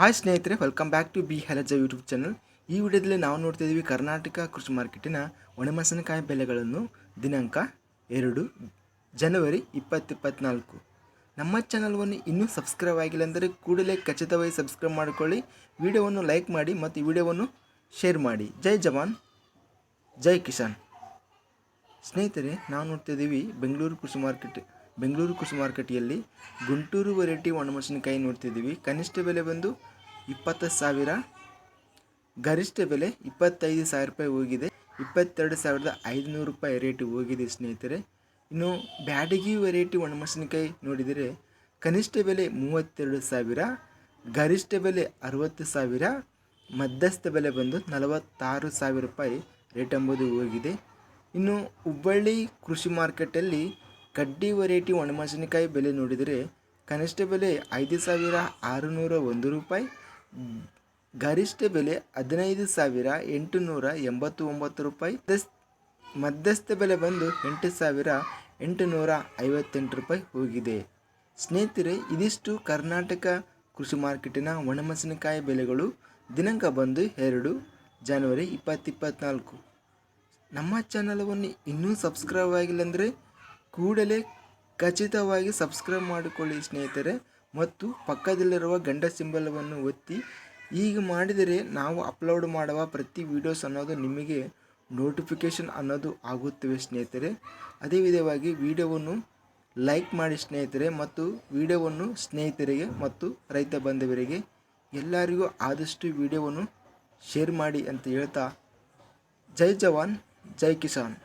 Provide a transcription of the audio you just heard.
Hi ಸ್ನೇಹಿತರೆ welcome back to B ಹೆಲಜ YouTube channel ಈ ವಿಡಿಯೋದಲ್ಲಿ ನಾವು ನೋಡ್ತಾ ಇದ್ದೀವಿ ಕರ್ನಾಟಕ ಕೃಷಿ ಮಾರ್ಕೆಟಿನ ಒಣಮೆಣಸಿನಕಾಯಿ ಬೆಲೆಗಳನ್ನು ದಿನಾಂಕ ಎರಡು ಜನವರಿ ಇಪ್ಪತ್ತಿಪ್ಪತ್ನಾಲ್ಕು. ನಮ್ಮ ಚಾನಲ್ವನ್ನು ಇನ್ನೂ ಸಬ್ಸ್ಕ್ರೈಬ್ ಆಗಿಲ್ಲ ಅಂದರೆ ಕೂಡಲೇ ಖಚಿತವಾಗಿ ಸಬ್ಸ್ಕ್ರೈಬ್ ಮಾಡಿಕೊಳ್ಳಿ. ವಿಡಿಯೋವನ್ನು ಲೈಕ್ ಮಾಡಿ ಮತ್ತು ವಿಡಿಯೋವನ್ನು ಶೇರ್ ಮಾಡಿ. ಜೈ ಜವಾನ್, ಜೈ ಕಿಸಾನ್. ಸ್ನೇಹಿತರೆ, ನಾವು ನೋಡ್ತಾ ಇದ್ದೀವಿ ಬೆಂಗಳೂರು ಕೃಷಿ ಮಾರ್ಕೆಟ್ ಬೆಂಗಳೂರು ಕೃಷಿ ಮಾರುಕಟ್ಟೆಯಲ್ಲಿ ಗುಂಟೂರು ವೆರೈಟಿ ಒಣಮೆಣಸಿನಕಾಯಿ ನೋಡ್ತಿದ್ದೀವಿ. ಕನಿಷ್ಠ ಬೆಲೆ ಬಂದು ಇಪ್ಪತ್ತು ಸಾವಿರ. ಗರಿಷ್ಠ ಬೆಲೆ ಇಪ್ಪತ್ತೈದು ಸಾವಿರ ರೂಪಾಯಿ ಹೋಗಿದೆ. ಇಪ್ಪತ್ತೆರಡು ಸಾವಿರದ ಐದುನೂರು ರೂಪಾಯಿ ರೇಟ್ ಹೋಗಿದೆ ಸ್ನೇಹಿತರೆ. ಇನ್ನು ಬ್ಯಾಡಗಿ ವೆರೈಟಿ ಒಣಮೆಣಸಿನಕಾಯಿ ನೋಡಿದರೆ ಕನಿಷ್ಠ ಬೆಲೆ ಮೂವತ್ತೆರಡು ಸಾವಿರ, ಗರಿಷ್ಠ ಬೆಲೆ ಅರುವತ್ತು ಸಾವಿರ, ಮಧ್ಯಸ್ಥ ಬೆಲೆ ಬಂದು ನಲವತ್ತಾರು ಸಾವಿರ ರೂಪಾಯಿ ರೇಟ್ ಎಂಬುದು ಹೋಗಿದೆ. ಇನ್ನು ಹುಬ್ಬಳ್ಳಿ ಕೃಷಿ ಮಾರ್ಕೆಟಲ್ಲಿ ಕಡ್ಡಿ ವೆರೈಟಿ ಒಣಮೆಣಸಿನಕಾಯಿ ಬೆಲೆ ನೋಡಿದರೆ ಕನಿಷ್ಠ ಬೆಲೆ ಐದು ಸಾವಿರ ಆರುನೂರ ಒಂದು ರೂಪಾಯಿ, ಗರಿಷ್ಠ ಬೆಲೆ ಹದಿನೈದು ಸಾವಿರ ಎಂಟುನೂರ ಎಂಬತ್ತು ಒಂಬತ್ತು ರೂಪಾಯಿ, ಮಧ್ಯಸ್ಥ ಬೆಲೆ ಬಂದು ಎಂಟು ಸಾವಿರ ಎಂಟುನೂರ ಐವತ್ತೆಂಟು ರೂಪಾಯಿ ಹೋಗಿದೆ. ಸ್ನೇಹಿತರೆ, ಇದಿಷ್ಟು ಕರ್ನಾಟಕ ಕೃಷಿ ಮಾರ್ಕೆಟಿನ ಒಣಮೆಣಸಿನಕಾಯಿ ಬೆಲೆಗಳು. ದಿನಾಂಕ ಬಂದು ಎರಡು ಜನವರಿ ಇಪ್ಪತ್ತಿಪ್ಪತ್ನಾಲ್ಕು ನಮ್ಮ ಚಾನಲವನ್ನು ಇನ್ನೂ ಸಬ್ಸ್ಕ್ರೈಬ್ ಆಗಿಲ್ಲ ಅಂದರೆ ಕೂಡಲೇ ಖಚಿತವಾಗಿ ಸಬ್ಸ್ಕ್ರೈಬ್ ಮಾಡಿಕೊಳ್ಳಿ ಸ್ನೇಹಿತರೆ. ಮತ್ತು ಪಕ್ಕದಲ್ಲಿರುವ ಗಂಡ ಸಿಂಬಲವನ್ನು ಒತ್ತಿ ಈಗ ಮಾಡಿದರೆ ನಾವು ಅಪ್ಲೋಡ್ ಮಾಡುವ ಪ್ರತಿ ವಿಡಿಯೋಸ್ ಅನ್ನೋದು ನಿಮಗೆ ನೋಟಿಫಿಕೇಷನ್ ಅನ್ನೋದು ಆಗುತ್ತವೆ ಸ್ನೇಹಿತರೆ. ಅದೇ ವಿಧವಾಗಿ ವಿಡಿಯೋವನ್ನು ಲೈಕ್ ಮಾಡಿ ಸ್ನೇಹಿತರೆ ಮತ್ತು ವಿಡಿಯೋವನ್ನು ಸ್ನೇಹಿತರಿಗೆ ಮತ್ತು ರೈತ ಬಾಂಧವರಿಗೆ ಎಲ್ಲರಿಗೂ ಆದಷ್ಟು ವಿಡಿಯೋವನ್ನು ಶೇರ್ ಮಾಡಿ ಅಂತ ಹೇಳ್ತಾ, ಜೈ ಜವಾನ್, ಜೈ ಕಿಸಾನ್.